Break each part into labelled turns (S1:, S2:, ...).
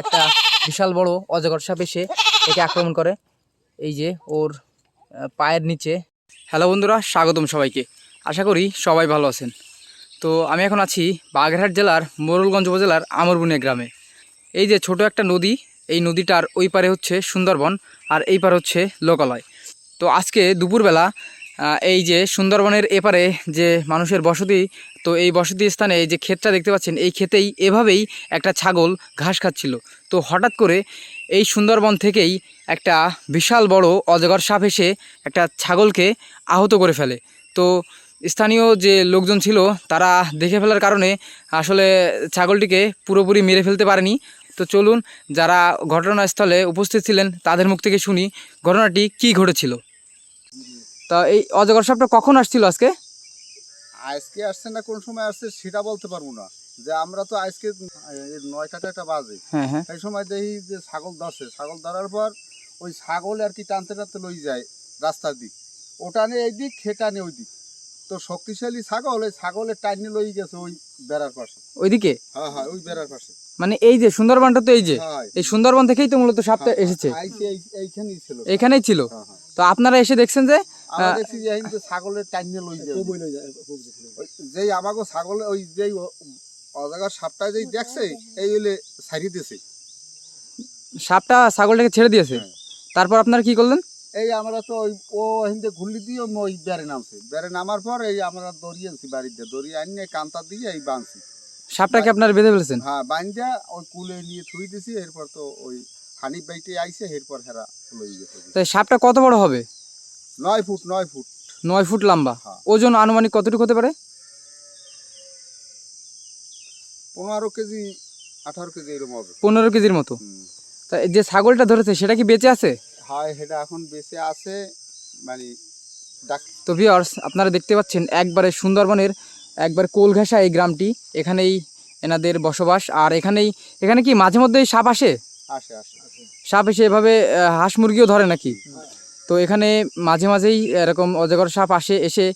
S1: একটা বিশাল বড় অজগর সাপ এসে একে আক্রমণ করে। এই যে ওর পায়ের নিচে। হ্যালো বন্ধুরা, স্বাগতম সবাইকে। আশা করি সবাই ভালো আছেন। তো আমি এখন আছি বাগেরহাট জেলার মোরলগঞ্জ উপজেলার আমরবুনিয়া গ্রামে। এই যে ছোট একটা নদী, এই নদীটার ওই পারে হচ্ছে সুন্দরবন আর এই পারে হচ্ছে লোকালয়। তো আজকে দুপুরবেলা এই যে সুন্দরবনের এপারে যে মানুষের বসতি, তো এই বসতি স্থানে এই যে ক্ষেতটা দেখতে পাচ্ছেন, এই ক্ষেতেই এভাবেই একটা ছাগল ঘাস খাচ্ছিল। তো হঠাৎ করে এই সুন্দরবন থেকেই একটা বিশাল বড় অজগর সাপ এসে একটা ছাগলকে আহত করে ফেলে। তো স্থানীয় যে লোকজন ছিল, তারা দেখে ফেলার কারণে আসলে ছাগলটিকে পুরোপুরি মেরে ফেলতে পারেনি। তো চলুন, যারা ঘটনাস্থলে উপস্থিত ছিলেন, তাদের মুখ থেকে শুনি ঘটনাটি কি ঘটেছিল। তা এই অজগর সাপটা কখন আসছিল আজকে?
S2: আজকে আসছে না কোন সময় আসছে সেটা বলতে পারব না। যে আমরা তো আজকে নয় কাটা একটা বাজে।
S1: হ্যাঁ হ্যাঁ।
S2: এই সময় দেখি যে ছাগল ধরছে। ছাগল ধরার পর ওই ছাগল আর কি টানতে টানতে লই যায় রাস্তার দিক। ওটা নিয়ে এই দিক খেটা নিয়ে ওই দিক। তো শক্তিশালী ছাগল ওই ছাগলের টাইনে লই গেছে ওই বেড়ার পাশে।
S1: ওইদিকে?
S2: হ্যাঁ হ্যাঁ ওই বেড়ার পাশে।
S1: মানে এই যে সুন্দরবনটা তো এই যে
S2: হ্যাঁ
S1: এই সুন্দরবন থেকেই তো মূলত সাপটা এসেছে।
S2: এইখানেই ছিল।
S1: এখানেই ছিল?
S2: হ্যাঁ হ্যাঁ।
S1: তো আপনারা এসে দেখছেন যে
S2: দেখছি যে এই ছাগলের টাইনে লই যায় যেই আমাকে ছাগল ওই যেই অজাগার সাপটা যেই দেখছে এই হলে ছাড়িয়ে দিয়েছে।
S1: সাপটা ছাগলটাকে ছেড়ে দিয়েছে?
S2: হ্যাঁ।
S1: তারপর আপনারা কি করলেন?
S2: এই আমরা তো ওই ও হিন্দে ঘুরলি দিয়ে ওই বেড়ে নামছে। বেড়ে নামার পর এই আমরা দড়িয়ে আনছি বাড়িতে। দড়িয়ে আনিয়ে কান্তা দিয়ে এই বাঁধছি
S1: সাপটাকে আপনারা বেঁধে ফেলেছেন?
S2: হ্যাঁ বান্ধা ওই কুলে নিয়ে থুই দিছি এরপর তো ওই হানিফ বাইটে আইছে এরপর হেরা লই গেছে।
S1: তো এই সাপটা কত বড় হবে?
S2: নয় ফুট নয় ফুট।
S1: নয় ফুট লম্বা।
S2: হ্যাঁ।
S1: ওজন আনুমানিক কতটুকু হতে পারে?
S2: পনেরো কেজি আঠারো কেজি এরকম হবে।
S1: পনেরো কেজির মতো। তা যে ছাগলটা ধরেছে সেটা কি বেঁচে আছে?
S2: হয় সেটা এখন বেঁচে আছে মানে
S1: তো ভিওর্স আপনারা দেখতে পাচ্ছেন একবারে সুন্দরবনের একবার কোলঘাসা এই গ্রামটি। এখানেই এনাদের বসবাস। আর এখানেই এখানে কি মাঝে মধ্যেই সাপ আসে?
S2: আসে আসে।
S1: সাপ এসে এভাবে হাঁস মুরগিও ধরে নাকি? তো এখানে মাঝে মাঝেই এরকম অজগর সাপ আসে এসে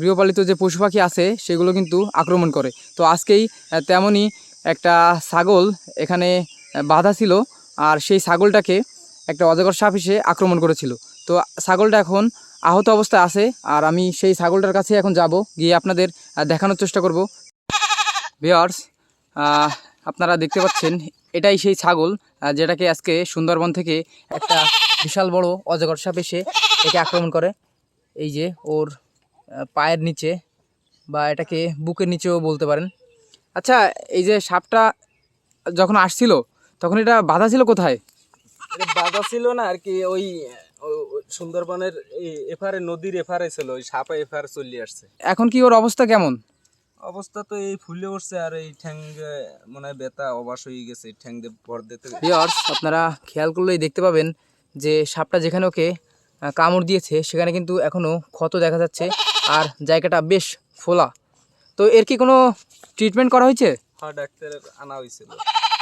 S1: গৃহপালিত যে পশু পাখি আছে সেগুলো কিন্তু আক্রমণ করে। তো আজকেই তেমনই একটা ছাগল এখানে বাঁধা ছিল। আর সেই ছাগলটাকে একটা অজগর সাপ এসে আক্রমণ করেছিল। তো ছাগলটা এখন আহত অবস্থায় আছে আর আমি সেই ছাগলটার কাছে এখন যাব, গিয়ে আপনাদের দেখানোর চেষ্টা করব। ভিওয়ার্স আপনারা দেখতে পাচ্ছেন, এটাই সেই ছাগল যেটাকে আজকে সুন্দরবন থেকে একটা বিশাল বড় অজগর সাপ এসে একে আক্রমণ করে। এই যে ওর পায়ের নিচে বা এটাকে বুকের নিচেও বলতে পারেন। আচ্ছা এই যে সাপটা যখন আসছিল, তখন এটা বাধা ছিল কোথায়?
S3: বাধা ছিল না আর কি ওই সুন্দরবনের এই এপারে নদীর এফারে ছিল ওই সাপা এপারে চলে আসছে।
S1: এখন কি ওর অবস্থা কেমন?
S3: অবস্থা তো এই ফুলে উঠছে আর এই ঠ্যাং মনে হয় ব্যথা অবাস হয়ে গেছে ঠ্যাং দিয়ে ভর দিতে।
S1: আপনারা খেয়াল করলেই দেখতে পাবেন যে সাপটা যেখানে ওকে কামড় দিয়েছে সেখানে কিন্তু এখনও ক্ষত দেখা যাচ্ছে আর জায়গাটা বেশ ফোলা। তো এর কি কোনো ট্রিটমেন্ট করা হয়েছে?
S3: হ্যাঁ ডাক্তারের আনা হয়েছিল।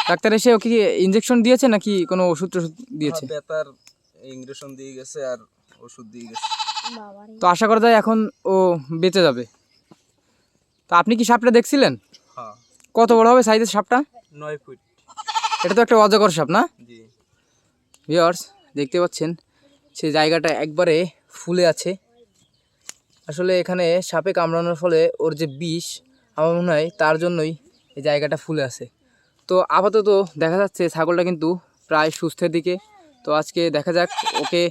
S1: ডাক্তার এসে ওকে কি ইঞ্জেকশন দিয়েছে নাকি কোনো ওষুধ টষুধ দিয়েছে?
S3: হ্যাঁ, ব্যথার ইঞ্জেকশন দিয়ে গেছে আর ওষুধ দিয়ে গেছে।
S1: তো আশা করা যায় এখন ও বেঁচে যাবে। তো আপনি কি সাপটা দেখছিলেন?
S3: হ্যাঁ।
S1: কত বড় হবে সাইজের সাপটা?
S3: নয় ফুট।
S1: এটা তো একটা অজগর সাপ না?
S3: জি।
S1: ভিওর্স দেখতে পাচ্ছেন সেই জায়গাটা একবারে ফুলে আছে। আসলে এখানে সাপে কামড়ানোর ফলে ওর যে বিষ আমার মনে হয় তার জন্যই এই জায়গাটা ফুলে আছে। তো আপাতত দেখা যাচ্ছে ছাগলটা কিন্তু প্রায় সুস্থের দিকে। তো আজকে দেখা যাক ওকে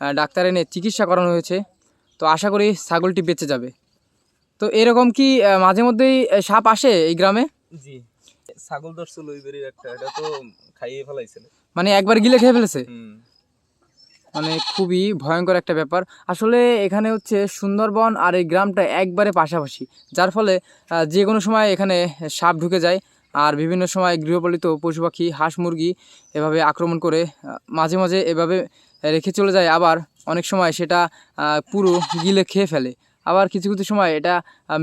S1: ডাক্তার এনে চিকিৎসা করানো হয়েছে। তো আশা করি ছাগলটি বেঁচে যাবে। তো এরকম কি মাঝে মধ্যেই সাপ আসে এই গ্রামে?
S3: জি ছাগল ধরছিল একটা এটা তো খাইয়ে ফেলাইছিল
S1: মানে একবার গিলে খেয়ে ফেলেছে? মানে খুবই ভয়ঙ্কর একটা ব্যাপার। আসলে এখানে হচ্ছে সুন্দরবন আর এই গ্রামটা একবারে পাশাপাশি যার ফলে যে কোনো সময় এখানে সাপ ঢুকে যায়। আর বিভিন্ন সময় গৃহপালিত পশু পাখি, হাঁস মুরগি এভাবে আক্রমণ করে মাঝে মাঝে এভাবে রেখে চলে যায়। আবার অনেক সময় সেটা পুরো গিলে খেয়ে ফেলে। আবার কিছু কিছু সময় এটা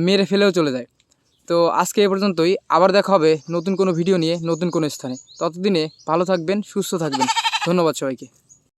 S1: মেরে ফেলেও চলে যায়। তো আজকে এ পর্যন্তই। আবার দেখা হবে নতুন কোনো ভিডিও নিয়ে, নতুন কোনো স্থানে। ততদিনে ভালো থাকবেন, সুস্থ থাকবেন। ধন্যবাদ সবাইকে।